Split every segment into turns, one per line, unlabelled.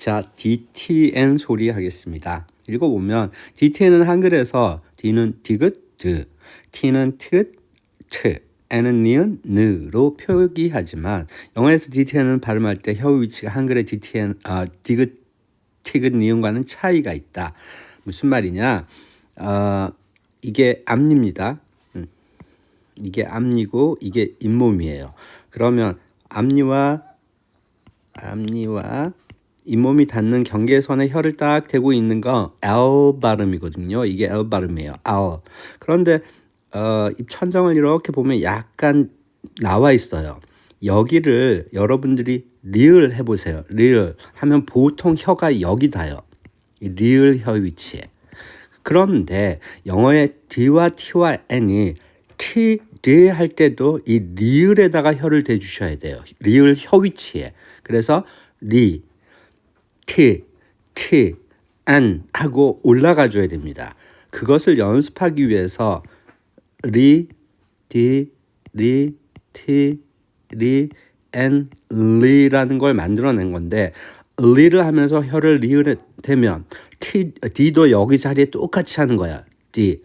자, DTN 소리 하겠습니다. 읽어보면 DTN은 한글에서 D는 디귿, 드, T는 티귿, 트, N은 니은, 느로 표기하지만 영어에서 DTN은 발음할 때 혀 위치가 한글의 DTN, 아, 디귿, 티귿, 니은과는 차이가 있다. 무슨 말이냐? 어, 이게 앞니입니다. 음. 이게 앞니고 이게 잇몸이에요. 그러면 앞니와 앞니와 잇몸이 닿는 경계선에 혀를 딱 대고 있는 거 L 발음이거든요. 이게 L 발음이에요. L. 그런데 어, 입 천정을 이렇게 보면 약간 나와 있어요. 여기를 여러분들이 리을 해보세요. 리을 하면 보통 혀가 여기 닿아요. 이 리을 혀 위치에. 그런데 영어의 D와 T와 N이 T, D 할 때도 이 리을에다가 혀를 대주셔야 돼요. 리을 혀 위치에. 그래서 리, T, T, N 하고 올라가 줘야 됩니다. 그것을 연습하기 위해서 리, 디, 리, 티, 리, N, 리라는 걸 만들어낸 건데 리를 하면서 혀를 리을에 대면 T, D도 여기 자리에 똑같이 하는 거야. D.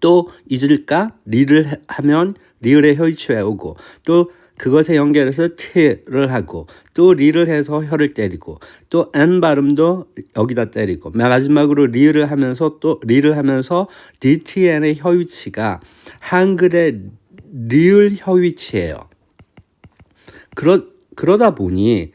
또 잊을까? 리를 하면 리을의 혀 위치 외우고 또 그것에 연결해서 t를 하고 또 리를 해서 혀를 때리고 또 n 발음도 여기다 때리고 마지막으로 리를 하면서 또 리를 하면서 dtn의 혀 위치가 한글의 리을 혀 위치예요. 그러 그러다 보니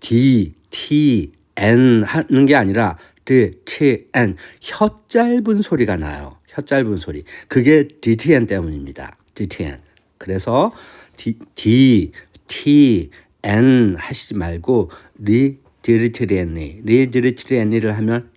d, t, n 하는 게 아니라 d, t, n 혀 짧은 소리가 나요. 혀 짧은 소리. 그게 DTN 때문입니다. DTN. 그래서 D, D, T, N 하시지 말고 리, 디리트리엔니, 리디리트리엔니를 하면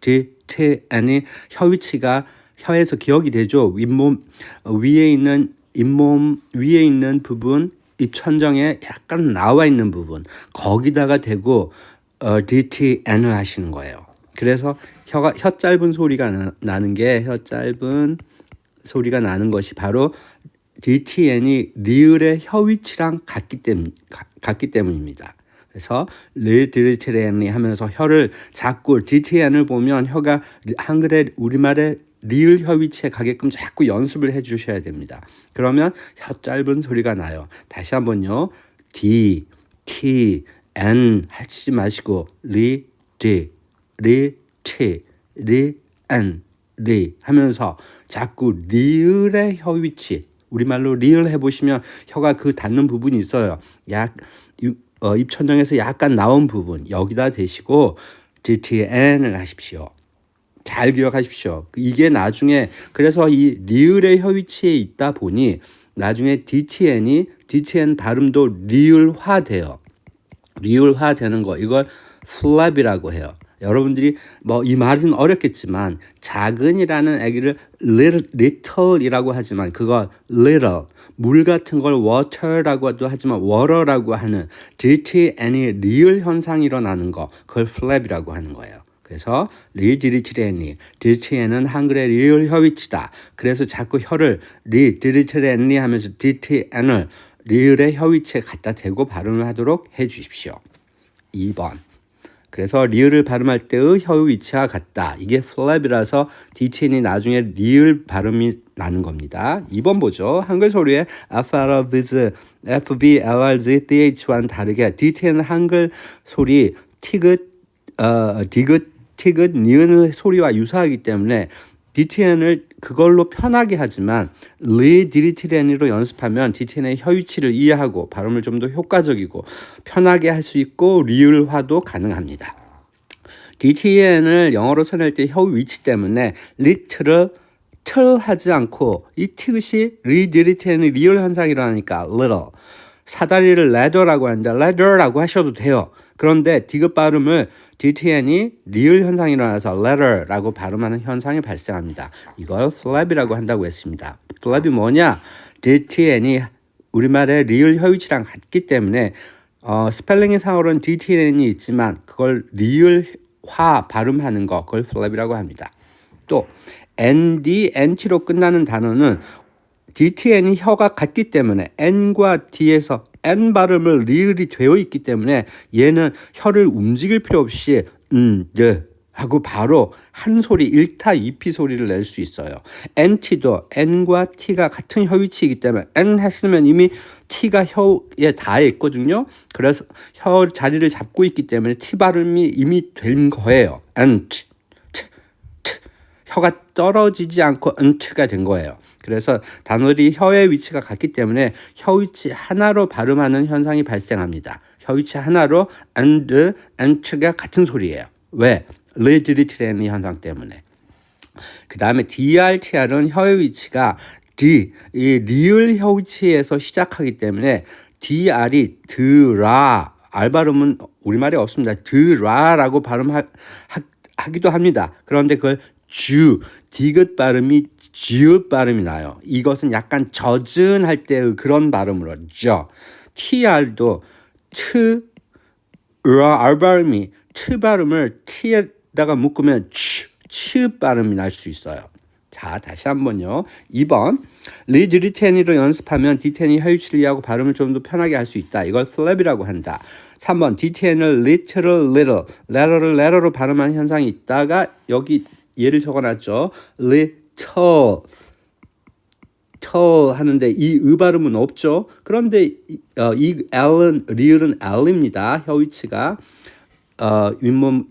N이 혀 위치가 혀에서 기억이 되죠. 윗몸 위에 있는 잇몸 위에 있는 부분 입천정에 약간 나와 있는 부분 거기다가 대고 어, DTN을 하시는 거예요. 그래서 혀가 혀 짧은 소리가 나, 는 게 혀 짧은 소리가 나는 것이 바로 DTN이 리을의 혀 위치랑 같기 때문 같기 때문입니다. 그래서 리드리트렌이 하면서 혀를 자꾸 DTN을 보면 혀가 한글의 우리말의 리을 혀 위치에 가게끔 자꾸 연습을 해 주셔야 됩니다. 그러면 혀 짧은 소리가 나요. 다시 한번요. D, T, N 하지 마시고 리, D, 리, 티, 리, 엔, 리 하면서 자꾸 리을의 혀 위치 우리말로 리을 해보시면 혀가 그 닿는 부분이 있어요. 약 어, 입천정에서 약간 나온 부분 여기다 대시고 DTN을 하십시오. 잘 기억하십시오. 이게 나중에 그래서 이 리을의 혀 위치에 있다 보니 나중에 DTN이 DTN 발음도 리을화 돼요. 리을화 되는 거 이걸 플랩이라고 해요. 여러분들이 뭐 이 말은 어렵겠지만 작은이라는 little, little이라고 하지만 그거 little 물 같은 걸 water라고도 하지만 water라고 하는 DTN이 리을 현상이 일어나는 거 그걸 flap이라고 하는 거예요. 그래서 리 디리트레니 DTN은 한글의 리을 혀위치다. 그래서 자꾸 혀를 리 디리트레니 하면서 DTN을 리을의 혀위치에 갖다 대고 발음을 하도록 해 주십시오. 2번 그래서 리을을 발음할 때의 혀 위치와 같다. 이게 플랩이라서 DTN이 나중에 리을 발음이 나는 겁니다. 2번 보죠. 한글 소리의 FRVZ, FVLRZ, TH와는 다르게 DTN은 한글 소리 티귿, 어, 디귿, 티귿, 니은 소리와 유사하기 때문에 DTN을 그걸로 편하게 하지만 리디리티렌으로 연습하면 DTN의 혀 위치를 이해하고 발음을 좀 더 효과적이고 편하게 할 수 있고 리을화도 가능합니다. DTN을 영어로 써낼 때 혀 위치 때문에 리트를 틀 하지 않고 이 티귿이 리디리티렌이 리을 현상이라니까 little 사다리를 ladder라고 하는데 ladder라고 하셔도 돼요. 그런데 디귿 발음을 DTN이 리을 현상이 일어나서 letter라고 발음하는 현상이 발생합니다. 이걸 flap이라고 한다고 했습니다. flap이 뭐냐? DTN이 우리말의 리을 혀위치랑 같기 때문에 어, 스펠링의 상으로는 DTN이 있지만 그걸 리을화 발음하는 거 그걸 flap이라고 합니다. 또 ND, NT로 끝나는 단어는 DTN이 혀가 같기 때문에 N과 D에서 N 발음을 리을이 되어 있기 때문에 얘는 혀를 움직일 필요 없이 음, 네 하고 바로 한 소리 1타 2피 소리를 낼 수 있어요. NT도 N과 T가 같은 혀 위치이기 때문에 N 했으면 이미 T가 혀에 닿아 있거든요. 그래서 혀 자리를 잡고 있기 때문에 T 발음이 이미 된 거예요. N, T, T, T. 혀가 떨어지지 않고 은트가 된 거예요. 그래서 단어들이 혀의 위치가 같기 때문에 혀 위치 하나로 발음하는 현상이 발생합니다. 혀 위치 하나로 and, and가 같은 소리예요. 왜? 리드리트레니 현상 때문에. 그 다음에 DRTR은 혀의 위치가 D, 이 리을 혀 위치에서 시작하기 때문에 DR이 드라, 알 발음은 우리말에 없습니다. 드라라고 발음하기도 합니다. 그런데 그걸 주, 디귿 발음이 지읒 발음이 나요. 이것은 약간 젖은 할 때의 그런 발음으로 죠. TR도 트, 라, 알 발음이 트 발음을 T에다가 묶으면 치, 치 발음이 날 수 있어요. 자, 다시 한번요. 2번. 리드 리테니로 연습하면 디테니 혀유치를 이해하고 발음을 좀 더 편하게 할 수 있다. 이걸 플랩이라고 한다. 3번. 디테니를 literal, little, letter를 letter로 발음하는 현상이 있다가 여기 예를 적어놨죠. little. 터 하는데 이 의 발음은 없죠. 그런데 이, 어, 이 L은 리을은 L입니다. 혀 위치가 어, 윗몸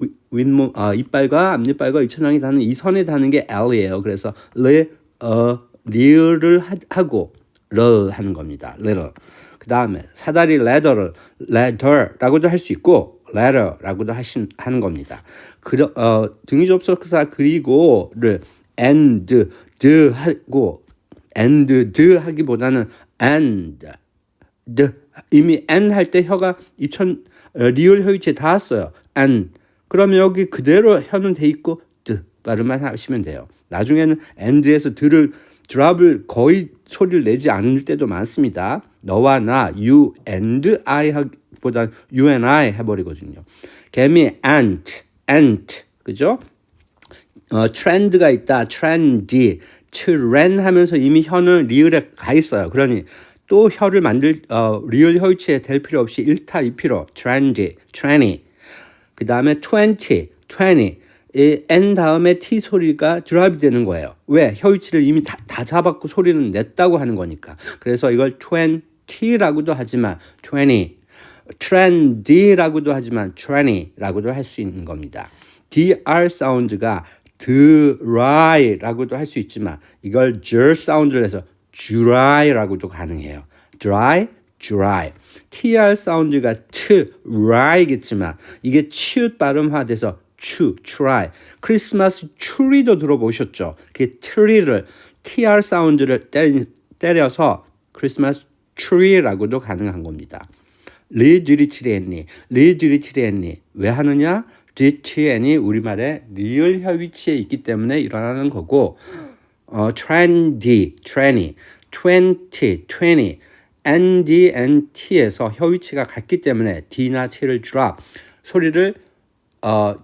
위- 윗몸 아 이빨과 앞니빨과 입천장이 닿는 이 선에 닿는 게 L이에요. 그래서 르, 어, 리을을 하, 하고 러 하는 겁니다. little. 그 다음에 사다리 leather를 leather라고도 할 수 있고 letter라고도 하신 하는 겁니다. 그 어, 등위 접속사 그리고를 and the 하고 and the 하기보다는 and the 이미 n 할때 혀가 입천 어, 리을 혀 위치에 닿았어요. n 그러면 여기 그대로 혀는 돼 있고 the 발음만 하시면 돼요. 나중에는 and에서 들을 드랍을 거의 소리를 내지 않을 때도 많습니다. 너와 나 you and I 보다 you and I 해버리거든요. 개미 ant ant 그죠? 어, 트렌드가 있다. 트렌디, 트렌 하면서 이미 혀는 리을에 가 있어요. 그러니 또 혀를 만들 어, 리을 혀 위치에 될 필요 없이 1타 2피로 트렌디, 트레니. 그 다음에 20, 20. 이 N 다음에 T 소리가 드라이브 되는 거예요. 왜? 혀 위치를 이미 다, 다 잡았고 소리는 냈다고 하는 거니까. 그래서 이걸 20라고도 하지만 20. Trendy라고도 하지만 trendy라고도 할 수 있는 겁니다. dr 사운드가 dry라고도 할 수 있지만 이걸 j 사운드를 해서 dry라고도 가능해요. dry, dry. tr 사운드가 try겠지만 이게 치읓 발음화돼서 추, try. 크리스마스 추리도 들어보셨죠? 그 트리를 tr 사운드를 때려서 크리스마스 트리라고도 가능한 겁니다. 리드리치리엔니, 리드리치리엔니 왜 하느냐? 리치엔이 우리말에 리을 혀 위치에 있기 때문에 일어나는 거고 어, trendy, trendy, twenty, twenty, nd, nt에서 혀 위치가 같기 때문에 d나 t를 drop 소리를 어,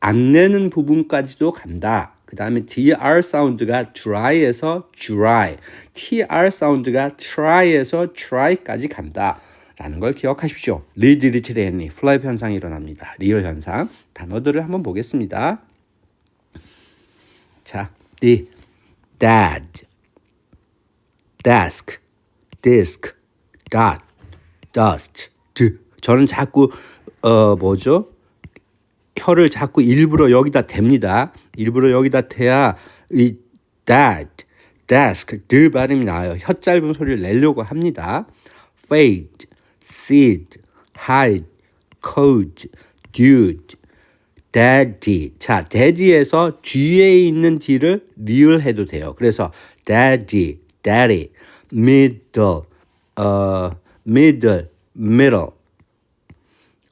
안 내는 부분까지도 간다. 그 다음에 dr 사운드가 dry에서 dry, tr 사운드가 try에서 try까지 간다. 라는 걸 기억하십시오. 리드리트레니 플라이 현상이 일어납니다. 리얼 현상 단어들을 한번 보겠습니다. 자, the, dad, desk, disc, dot, dust, d. 저는 자꾸 어 뭐죠? 혀를 자꾸 일부러 여기다 댑니다. 일부러 여기다 대야 이 dad, desk, 드 발음이 나요. 혀 짧은 소리를 내려고 합니다. fade, seed, hide, code, dude, daddy. 자, daddy에서 뒤에 있는 d를 리을 해도 돼요. 그래서 daddy, daddy, middle, 어, middle, middle,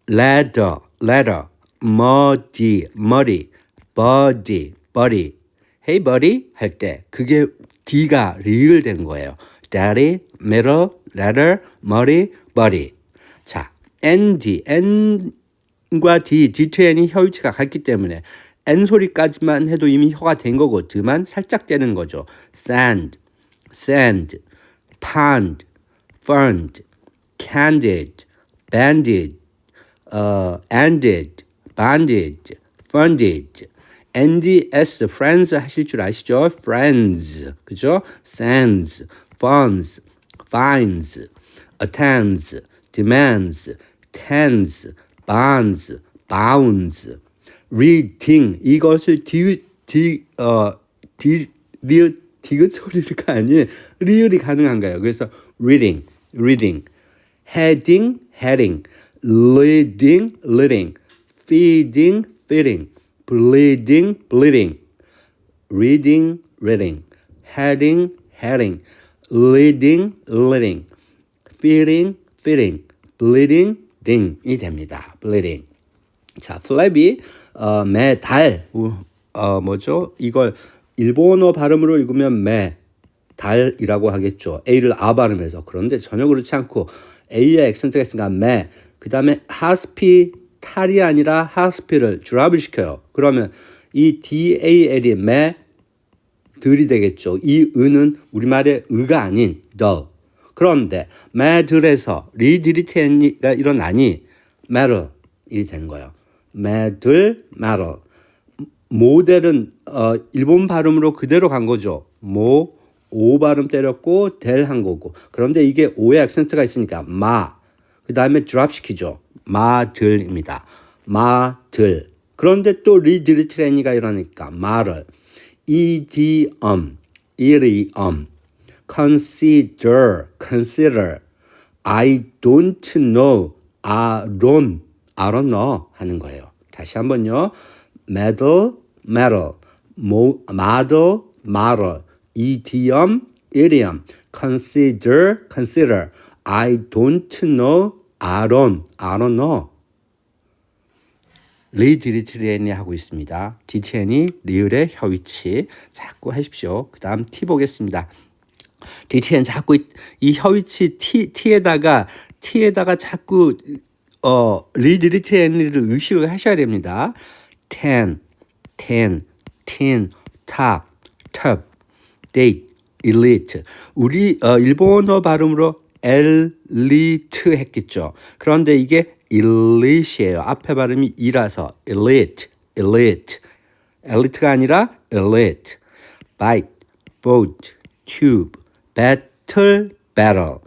ladder, ladder, muddy, muddy, body, body. Hey buddy 할 때 그게 D가 리을 된 거예요. daddy, middle, ladder, muddy, body. 자, ND, N과 D, D to N이 혀 위치가 같기 때문에 N 소리까지만 해도 이미 혀가 된 거고 드만 살짝 떼는 거죠. sand, sand, pond, fund, candid, banded, uh, ended, banded, funded. NDS, friends 하실 줄 아시죠? friends, 그죠? sends, funds, finds, attends, demands, tends, bonds, bounds. reading 이것을 디, 디, 어, 디, 리을, 디귿 소리가 아닌 리을이 가능한가요? 그래서 reading, reading, heading, heading, leading, leading, feeding, feeding, bleeding, bleeding, reading, reading, heading, heading, Leading, leading, feeding, feeding, bleeding, ding이 됩니다. bleeding. 자, 플랩이 어, 매달 어, 뭐죠? 이걸 일본어 발음으로 읽으면 매 달이라고 하겠죠. A를 아 발음해서. 그런데 전혀 그렇지 않고 A의 액센트가 있으니까 매. 그 다음에 하스피 탈이 아니라 하스피를 드랍을 시켜요. 그러면 이 DAL이 매 들이 되겠죠. 이 은은 우리말의 의가 아닌 the. 그런데 매들에서 리드리텐이가 일어나니 메럴이 되는 거예요. 매들 메럴. 모델은 어, 일본 발음으로 그대로 간 거죠. 모, 오 발음 때렸고 델 한 거고. 그런데 이게 오의 액센트가 있으니까 마. 그 다음에 드랍 시키죠. 마들입니다. 마들. 그런데 또 리드리트레니가 이러니까 말을 idiom, idiom, consider, consider, I don't know, I don't, I don't know 하는 거예요. 다시 한번요. medal, medal, mo, model, model, idiom, idiom, consider, consider, I don't know, I don't, I don't know. 리드리트리엔이 하고 있습니다. 디티엔이 리을의 혀위치 자꾸 하십시오. 그 다음 T 보겠습니다. 디티엔 자꾸 이, 이 혀위치 T, T에다가 T에다가 자꾸 어, 리드리트리엔을 의식을 하셔야 됩니다. ten, ten, tin, top. 우리 어, 일본어 발음으로 엘리트 했겠죠. 그런데 이게 elite이에요. 앞에 발음이 이라서 elite, elite. 엘리트가 아니라 elite. bite, vote, tube, battle, battle,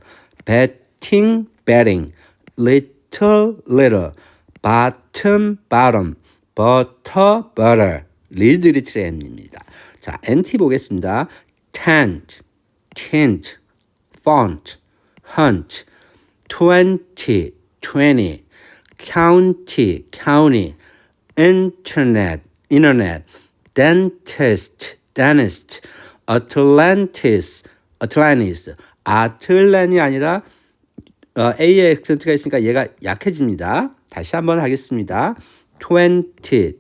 betting, betting, little, little, bottom, bottom, butter, butter. 리드리트렌입니다. 자, NT 보겠습니다. tent, tint, font, hunt, twenty, twenty, county, county, internet, internet, dentist, dentist, Atlantis, Atlantis, 아틀란이 아니라 어, A의 액센트가 있으니까 얘가 약해집니다. 다시 한번 하겠습니다. twenty,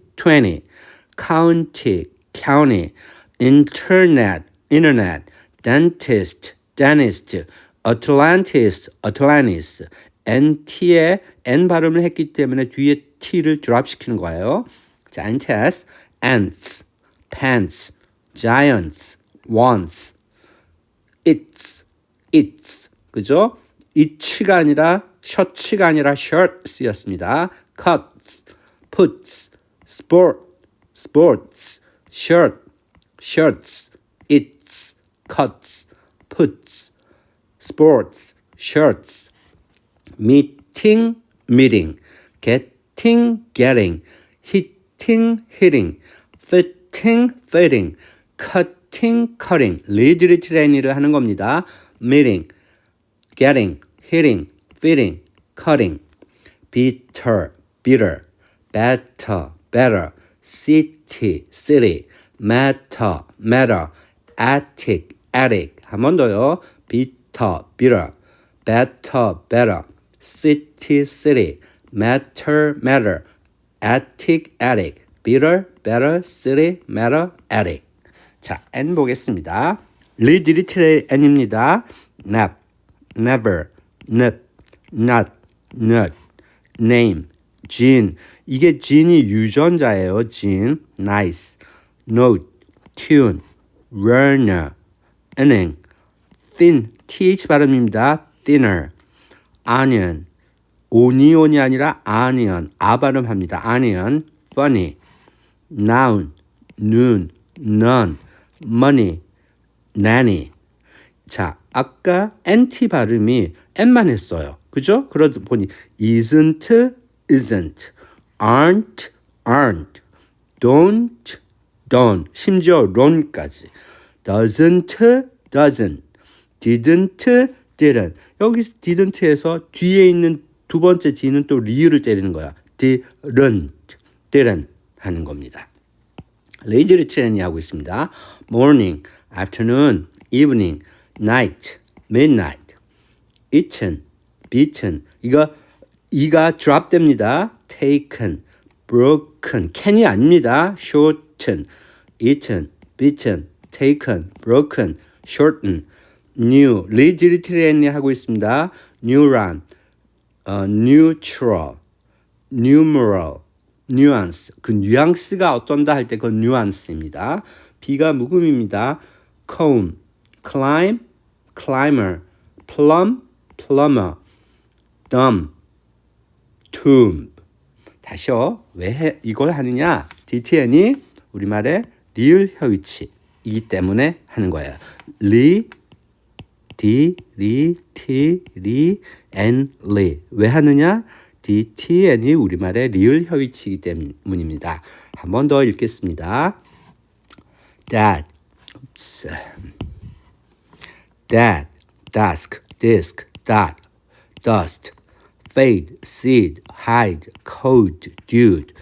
county, county, internet, internet, dentist, dentist, Atlantis, Atlantis. NT에 N 발음을 했기 때문에 뒤에 T를 드랍시키는 거예요. 자, antes, ants, pants, giants, once, it's, it's, 그죠? it가 아니라 셔츠가 아니라 shirts였습니다. cuts, puts, sport, sports, shirt, shirts, it's, cuts, puts, sports, shirts, meeting, meeting, getting, getting, hitting, hitting, fitting, fitting, cutting, cutting, 리드리 트레니를 하는 겁니다. meeting, getting, hitting, fitting, cutting, bitter, bitter, better, better, city, city, matter, matter, attic, attic. 한 번 더요. bitter, bitter, better, better, city, city, matter, matter, attic, attic, bitter, better, city, matter, attic. 자, N 보겠습니다. 리드리트레 N입니다. nap, never, nip, not, not, name, gene. 이게 gene이 유전자예요. gene, nice, note, tune, learner, inning, thin, th 발음입니다. dinner. Onion. 오니온이 아니라 onion. 아 발음합니다. onion. funny. noun. noon. none. money. nanny. 자, 아까 NT 발음이 N만 했어요. 그죠? 그러다 보니 isn't, isn't, aren't, aren't, don't, don't, 심지어 ron까지. doesn't, doesn't, didn't, didn't. 여기서 didn't에서 뒤에 있는 두 번째 d는 또 리을을 때리는 거야. didn't, didn't 하는 겁니다. 레이저리 트레이닝 하고 있습니다. morning, afternoon, evening, night, midnight, eaten, beaten. 이거 이가 drop 됩니다. taken, broken. can이 아닙니다. shorten, eaten, beaten, taken, broken, shorten, new. 트레이닝 하고 있습니다. neuron, 어, neutral, numeral, nuance. 그 뉘앙스가 어쩐다 할 때 그 뉘앙스입니다. B가 묵음입니다. comb, climb, climber, plumb, plumber, dumb, tomb. 다시요. 왜 해- 이걸 하느냐? DTN이 우리말의 리을 혀위치이기 때문에 하는 거예요. 리, 디, 리, 티, 리, 엔, 리. 왜 하느냐? D, T, N이 우리말의 리을 혀위치이기 때문입니다. 한 번 더 읽겠습니다. Dad, oops. Dad, dusk, disk, dot, dust, fade, seed, hide, code, dude,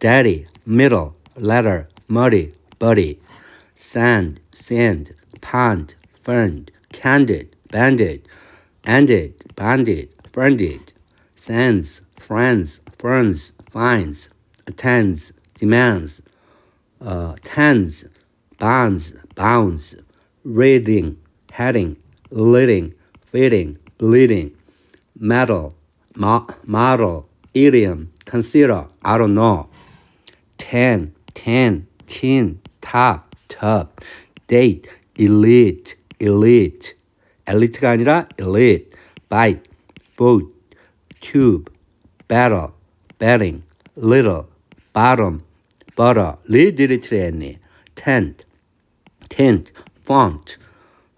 daddy, middle, letter, muddy, buddy, sand, sand, pond, fern, candid, bandit, ended, bandit, friended, sends, friends, ferns, finds, attends, demands, uh, tens, bonds, bounds, reading, heading, leading, feeding, bleeding, metal, mo- model, idiom, consider, I don't know, ten, ten, top, top, date, elite, elite, 엘리트가 아니라 elite, bite, food, tube, battle, betting, little, bottom, butter, literally, tent, tint, font,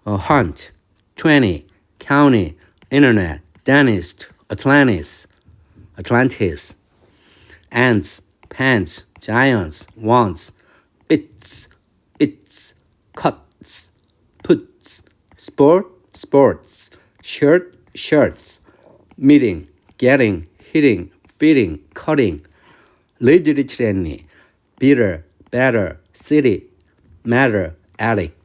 uh, hunt, 20, county, internet, dentist, Atlantis, Atlantis, ants, pants, giants, wants, it's, it's, cuts, puts, sport, sports, shirt, shirts, meeting, getting, hitting, feeding, cutting, literally, bitter, better, city, matter, attic,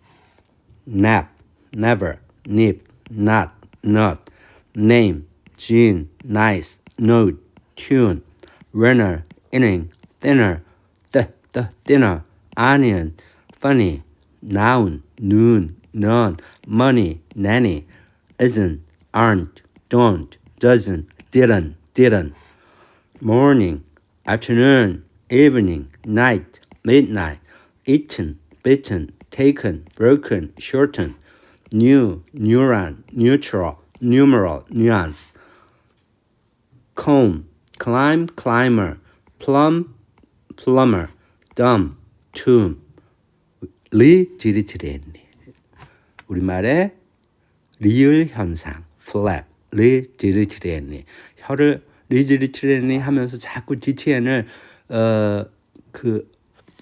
nap, never, nip, not, not, name, gene, nice, note, tune, runner, inning, thinner, the, the, dinner, onion, funny, noun, noon, none, money, nanny, isn't, aren't, don't, doesn't, didn't, didn't. Morning, afternoon, evening, night, midnight, eaten, bitten, taken, broken, shortened, new, neuron, neutral, numeral, nuance. Comb, climb, climber, Plum. plumber, dumb, tomb. Lee Jiri 우리말의 리을 현상, flap, 리지리트리엔리 혀를 리지리트리엔리 하면서 자꾸 DTN을 어, 그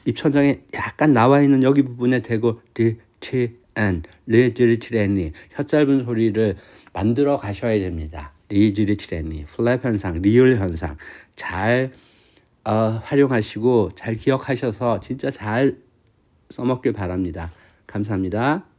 입천장에 약간 나와 있는 여기 부분에 대고 DTN, 리지리트리엔리 혀 짧은 소리를 만들어 가셔야 됩니다. 리지리트리엔리 플랩 현상, 리을 현상 잘 어, 활용하시고 잘 기억하셔서 진짜 잘 써먹길 바랍니다. 감사합니다.